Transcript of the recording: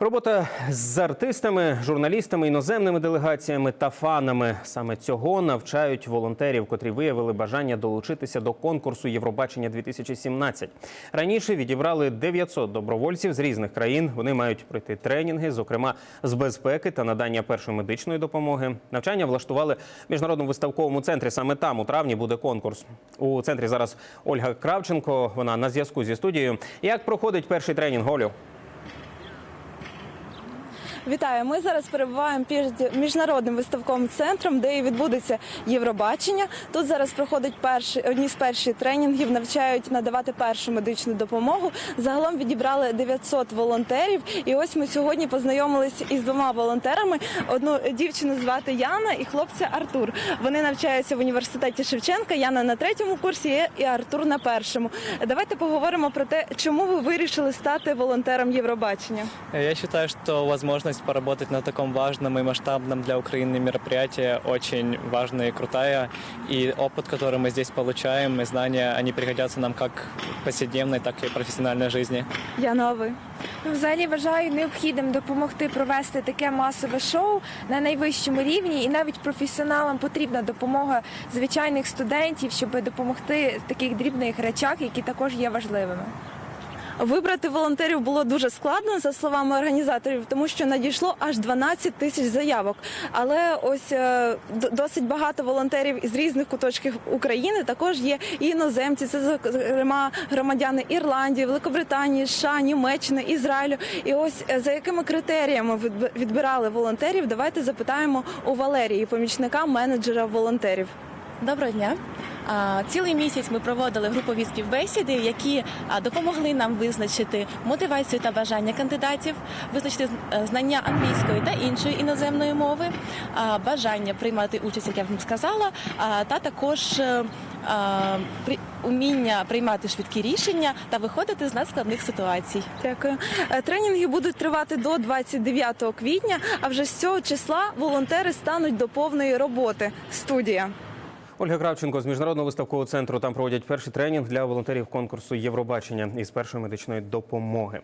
Робота з артистами, журналістами, іноземними делегаціями та фанами саме цього навчають волонтерів, котрі виявили бажання долучитися до конкурсу Євробачення 2017 Раніше відібрали 900 добровольців з різних країн. Вони мають пройти тренінги, зокрема з безпеки та надання першої медичної допомоги. Навчання влаштували в міжнародному виставковому центрі. Саме там у травні буде конкурс. У центрі зараз Ольга Кравченко. Вона на зв'язку зі студією. Як проходить перший тренінг Олю? Вітаю. Ми зараз перебуваємо під міжнародним виставковим центром, де і відбудеться Євробачення. Тут зараз проходить перші одні з перших тренінгів, навчають надавати першу медичну допомогу. Загалом відібрали 900 волонтерів. І ось ми сьогодні познайомилися із двома волонтерами. Одну дівчину звати Яна і хлопця Артур. Вони навчаються в університеті Шевченка. Яна на третьому курсі і Артур на першому. Давайте поговоримо про те, чому ви вирішили стати волонтером Євробачення. Я считаю, что возможность поработать на таком важном и масштабном для Украины мероприятии очень важная и крутая. И опыт, который мы здесь получаем, и знания, они пригодятся нам как в повседневной, так и в профессиональной жизни. Яна, а ви? Ну, взагалі вважаю необхідним допомогти провести таке масове шоу на найвищому рівні, і навіть професіоналам потрібна допомога звичайних студентів, щоб допомогти в таких дрібних речах, які також є важливими. Вибрати волонтерів було дуже складно, за словами організаторів, тому що надійшло аж 12 тисяч заявок. Але ось е, досить багато волонтерів із різних куточків України. Також є іноземці. Це зокрема громадяни Ірландії, Великобританії, США, Німеччини, Ізраїлю. І ось е, за якими критеріями відб- відбирали волонтерів, давайте запитаємо у Валерії, помічника менеджера волонтерів. Доброго дня. Цілий місяць ми проводили групові співбесіди, які допомогли нам визначити мотивацію та бажання кандидатів, визначити е, знання англійської та іншої іноземної мови, бажання приймати участь, як я вам сказала, та також е, уміння приймати швидкі рішення та виходити з надскладних ситуацій. Дякую. Е, Тренінги будуть тривати до 29 квітня. А вже з цього числа волонтери стануть до повної роботи. Студія. Ольга Кравченко з міжнародного виставкового центру там проводять перший тренінг для волонтерів конкурсу Євробачення із першої медичної допомоги.